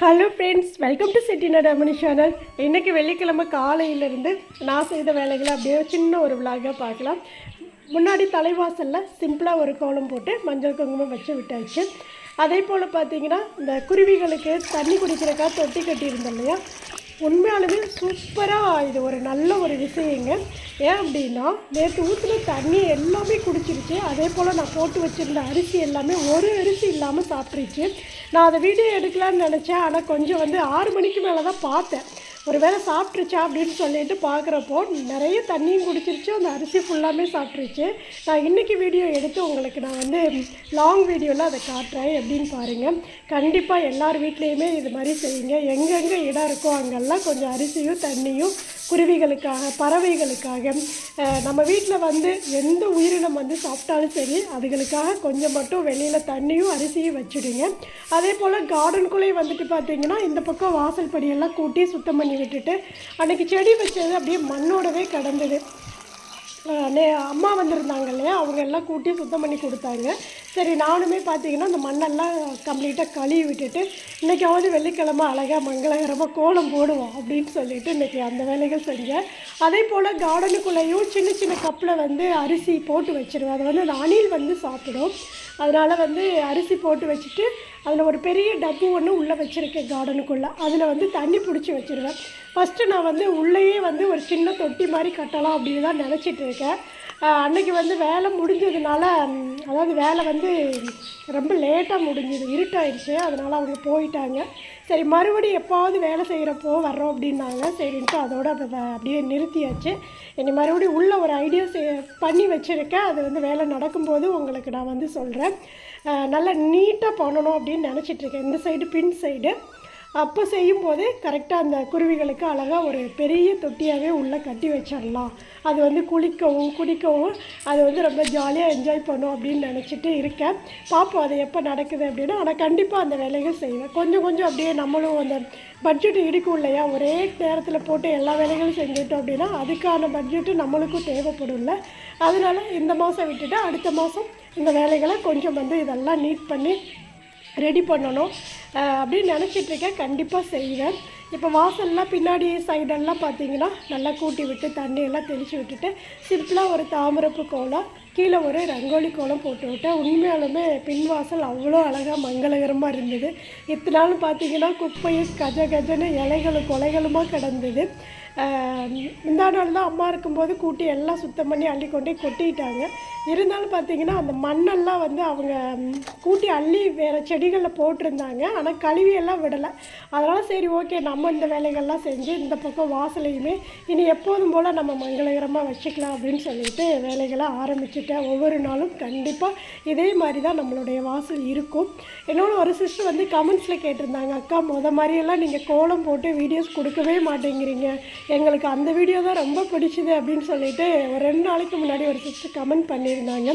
Hello friends welcome to Chettinad Ammani channel இன்றைக்கி வெள்ளிக்கிழமை காலையிலேருந்து நான் செய்த வேலைகளை அப்படியே சின்ன ஒரு விலாகாக பார்க்கலாம். முன்னாடி தலைவாசலில் சிம்பிளாக ஒரு கோலம் போட்டு மஞ்சள் குங்குமம் வச்சு விட்டாச்சு. அதே போல் பார்த்தீங்கன்னா இந்த குருவிகளுக்கு தண்ணி குடிக்கிறக்கா தொட்டி கட்டியிருந்தோம் இல்லையா? உண்மையாலுமே சூப்பராக இது ஒரு நல்ல ஒரு விஷயங்க. ஏன் அப்படின்னா நேற்று ஊற்றின தண்ணி எல்லாமே குடிச்சிருச்சு. அதே போல் நான் போட்டு வச்சுருந்த அரிசி எல்லாமே ஒரு அரிசி இல்லாமல் சாப்பிட்ருச்சு நான் அதை வீடியோ எடுக்கலான்னு நினச்சேன். ஆனால் கொஞ்சம் வந்து ஆறு மணிக்கு மேலே தான் பார்த்தேன். ஒரு வேளை சாப்பிட்ருச்சா அப்படின்னு சொல்லிட்டு பார்க்குறப்போ நிறைய தண்ணியும் குடிச்சிருச்சு அந்த அரிசி ஃபுல்லாமே சாப்பிட்ருச்சு நான் இன்றைக்கி வீடியோ எடுத்து உங்களுக்கு நான் வந்து லாங் வீடியோவில் அதை காட்டுறேன் எப்படின்னு பாருங்கள் கண்டிப்பாக எல்லார் வீட்லேயுமே இது மாதிரி செய்யுங்க. எங்கெங்கே இடம் இருக்கோ அங்கெல்லாம் கொஞ்சம் அரிசியும் தண்ணியும் குருவிகளுக்காக பறவைகளுக்காக நம்ம வீட்டில் வந்து எந்த உயிரினம் வந்து சாப்பிட்டாலும் சரி அதுகளுக்காக கொஞ்சம் மட்டும் வெளியில் தண்ணியும் அரிசியும் வச்சுடுங்க. அதே போல் கார்டனுக்குள்ளே வந்துட்டு பார்த்தீங்கன்னா இந்த பக்கம் வாசல் படியெல்லாம் கூட்டி சுத்தம் பண்ணி விட்டுட்டு அன்றைக்கி செடி வச்சது அப்படியே மண்ணோடவே கடந்தது. நே அம்மா வந்திருந்தாங்க இல்லையா? அவங்க எல்லாம் கூட்டி சுத்தம் பண்ணி கொடுத்தாங்க. சரி நானுமே பார்த்தீங்கன்னா அந்த மண்ணெல்லாம் கம்ப்ளீட்டாக கழுவி விட்டுட்டு இன்றைக்காவது வெள்ளிக்கிழமை அழகாக மங்களகரமாக கோலம் போடுவோம் அப்படின்னு சொல்லிட்டு இன்றைக்கி அந்த வேலைகள் செஞ்சேன். அதே போல் கார்டனுக்குள்ளேயும் சின்ன சின்ன கப்பில் வந்து அரிசி போட்டு வச்சிருவேன். அதை வந்து அந்த அணில் வந்து சாப்பிடும். அதனால் வந்து அரிசி போட்டு வச்சுட்டு அதில் ஒரு பெரிய டப்பு ஒன்று உள்ளே வச்சுருக்கேன் கார்டனுக்குள்ளே அதில் வந்து தண்ணி பிடிச்சி வச்சுருவேன். ஃபஸ்ட்டு நான் வந்து உள்ளேயே வந்து ஒரு சின்ன தொட்டி மாதிரி கட்டலாம் அப்படின்னு தான் நினச்சிட்டு இருக்கேன். அன்றைக்கி அன்னைக்கு வந்து வேலை முடிஞ்சதுனால அதாவது வேலை வந்து ரொம்ப லேட்டாக முடிஞ்சது இருட்டாயிடுச்சு. அதனால் அவங்க போயிட்டாங்க. சரி மறுபடியும் எப்போவது வேலை செய்கிறப்போ வர்றோம் அப்படின்னாங்க. சரின்ட்டு அதோட அதை அப்படியே நிறுத்தியாச்சு. இனி மறுபடியும் உள்ள ஒரு ஐடியா செ பண்ணி வச்சுருக்கேன். அது வந்து வேலை நடக்கும்போது உங்களுக்கு நான் வந்து சொல்கிறேன் நல்லா நீட்டாக பண்ணணும் அப்படின்னு நினச்சிட்ருக்கேன் இந்த சைடு பின் சைடு அப்போ செய்யும்போது கரெக்டாக அந்த குருவிகளுக்கு அழகாக ஒரு பெரிய தொட்டியாகவே உள்ளே கட்டி வச்சிடலாம். அது வந்து குளிக்கவும் குடிக்கவும் அது வந்து ரொம்ப ஜாலியாக என்ஜாய் பண்ணும் அப்படின்னு நினச்சிட்டு இருக்கேன். பார்ப்போம் அது எப்போ நடக்குது அப்படின்னு ஆனால் கண்டிப்பாக அந்த வேலைகள் செய்வேன். கொஞ்சம் கொஞ்சம் அப்படியே நம்மளும் அந்த பட்ஜெட் இடிக்கும் இல்லையா? ஒரே நேரத்தில் போட்டு எல்லா வேலைகளும் செஞ்சுட்டோம் அப்படின்னா அதுக்கான பட்ஜெட்டு நம்மளுக்கும் தேவைப்படும்ல அதனால இந்த மாதம் விட்டுட்டு அடுத்த மாதம் இந்த வேலைகளை கொஞ்சம் வந்து இதெல்லாம் நீட் பண்ணி ரெடி பண்ணணும். அப்படின்னு நினச்சிட்டு இருக்கேன். கண்டிப்பாக செய்வேன். இப்போ வாசல்லாம் பின்னாடி சைடெல்லாம் பார்த்தீங்கன்னா நல்லா கூட்டி விட்டு தண்ணியெல்லாம் தெளித்து விட்டுட்டு சிம்பிளாக ஒரு தாமரப்பு கோலம். கீழே ஒரு ரங்கோலி கோலம் போட்டு விட்டேன். உண்மையாலுமே பின்வாசல் அவ்வளோ அழகாக மங்களகரமாக இருந்தது. இத்தனை நாள் பார்த்தீங்கன்னா குப்பையும் கஜ கஜன்னு இலைகளும் கொலைகளுமா கிடந்தது. இந்த நாள் தான் அம்மா இருக்கும்போது கூட்டி எல்லாம் சுத்தம் பண்ணி அள்ளி கொண்டே கொட்டிட்டாங்க. இருந்தாலும் பார்த்தீங்கன்னா அந்த மண்ணெல்லாம் வந்து அவங்க கூட்டி அள்ளி வேறு செடிகளில் போட்டிருந்தாங்க. ஆனால் கழுவி எல்லாம் விடலை. அதனால் சரி ஓகே நம்ம இந்த வேலைகள்லாம் செஞ்சு இந்த பக்கம் வாசலையுமே இனி எப்போதும் போல் நம்ம மங்களகரமாக வச்சுக்கலாம் அப்படின்னு சொல்லிட்டு வேலைகளை ஆரம்பிச்சிட்டேன் ஒவ்வொரு நாளும் கண்டிப்பாக இதே மாதிரி தான் நம்மளுடைய வாசல் இருக்கும். என்னோட ஒரு சிஸ்டர் வந்து கமெண்ட்ஸில் கேட்டிருந்தாங்க அக்கா முத மாதிரியெல்லாம் நீங்கள் கோலம் போட்டு வீடியோஸ் கொடுக்கவே மாட்டேங்கிறீங்க. எங்களுக்கு அந்த வீடியோ தான் ரொம்ப பிடிச்சிது அப்படின்னு சொல்லிட்டு ஒரு ரெண்டு நாளைக்கு முன்னாடி ஒரு சிஸ்டர் கமெண்ட் பண்ணியிருந்தாங்க.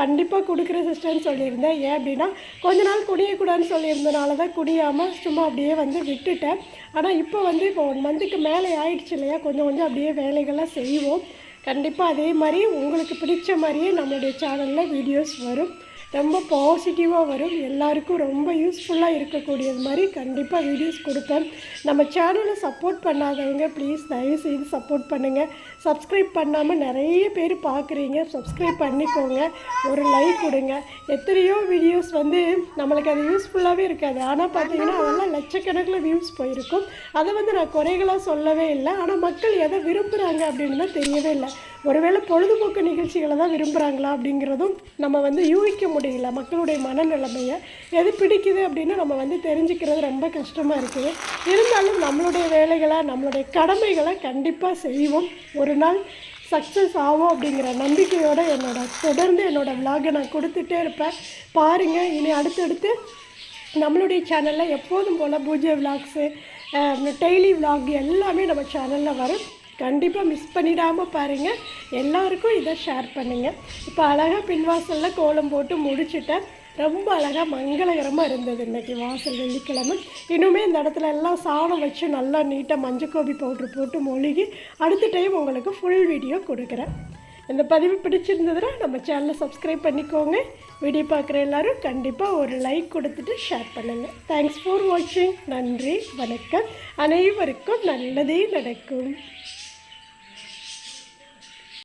கண்டிப்பாக கொடுக்குற சிஸ்டர்னு சொல்லியிருந்தேன். ஏன் அப்படின்னா கொஞ்ச நாள் குடியக்கூடாதுன்னு சொல்லியிருந்தனால தான் குடியாமல் சும்மா அப்படியே வந்து விட்டுட்டேன். ஆனால் இப்போ வந்து இப்போ ஒன் மந்த்துக்கு மேலே ஆயிடுச்சு இல்லையா? கொஞ்சம் கொஞ்சம் அப்படியே வேலைகள்லாம் செய்வோம். கண்டிப்பாக அதே மாதிரி உங்களுக்கு பிடிச்ச மாதிரியே நம்மளுடைய சேனலில் வீடியோஸ் வரும். ரொம்ப பாசிட்டிவாக வரும். எல்லாருக்கும் ரொம்ப யூஸ்ஃபுல்லாக இருக்கக்கூடியது மாதிரி கண்டிப்பாக வீடியோஸ் கொடுப்பேன். நம்ம சேனலை சப்போர்ட் பண்ணாதவங்க ப்ளீஸ் தயவு செய்து சப்போர்ட் பண்ணுங்கள் சப்ஸ்கிரைப் பண்ணாமல் நிறைய பேர் பார்க்குறீங்க. சப்ஸ்கிரைப் பண்ணிக்கோங்க. ஒரு லைக் கொடுங்க. எத்தனையோ வீடியோஸ் வந்து நம்மளுக்கு அது யூஸ்ஃபுல்லாகவே இருக்காது. ஆனால் பார்த்தீங்கன்னா அதெல்லாம் லட்சக்கணக்கில் வியூஸ் போயிருக்கும். அதை வந்து நான் குறைகளாக சொல்லவே இல்லை. ஆனால் மக்கள் எதை விரும்புகிறாங்க அப்படின்னு தான் தெரியவே இல்லை. ஒருவேளை பொழுதுபோக்கு நிகழ்ச்சிகளை தான் விரும்புகிறாங்களா அப்படிங்கிறதும் நம்ம வந்து யூகிக்க முடியல. மக்களுடைய மனநிலைமையை எது பிடிக்குது அப்படின்னு நம்ம வந்து தெரிஞ்சுக்கிறது ரொம்ப கஷ்டமாக இருக்குது இருந்தாலும் நம்மளுடைய வேலைகளை நம்மளுடைய கடமைகளை கண்டிப்பாக செய்வோம். ஒரு நாள் சக்ஸஸ் ஆகும் அப்படிங்கிற நம்பிக்கையோடு என்னோட தொடர்ந்து என்னோடய விலாகை நான் கொடுத்துட்டே இருப்பேன். பாருங்கள் இனி அடுத்தடுத்து நம்மளுடைய சேனலில் எப்போதும் போல் பூஜை விலாக்ஸு டெய்லி விலாக் எல்லாமே நம்ம சேனலில் வரும். கண்டிப்பாக மிஸ் பண்ணிடாமல் பாருங்கள் எல்லாருக்கும் இதை ஷேர் பண்ணுங்கள் இப்போ அழகாக பின்வாசலில் கோலம் போட்டு முடிச்சிட்டேன். ரொம்ப அழகாக மங்களகரமாக இருந்தது இன்றைக்கி வாசல் வெள்ளிக்கிழமை. இன்னுமே இந்த இடத்துல எல்லாம் சாணம் வச்சு நல்லா நீட்டாக மஞ்சள் கோபி பவுட்ரு போட்டு மொழுகி அடுத்த டைம் உங்களுக்கு ஃபுல் வீடியோ கொடுக்குறேன். இந்த பதிவு பிடிச்சிருந்ததுன்னா நம்ம சேனலை சப்ஸ்கிரைப் பண்ணிக்கோங்க. வீடியோ பார்க்குற எல்லாரும் கண்டிப்பாக ஒரு லைக் கொடுத்துட்டு ஷேர் பண்ணுங்கள் தேங்க்ஸ் ஃபார் வாட்சிங் நன்றி வணக்கம். அனைவருக்கும் நல்லதே நடக்கும்.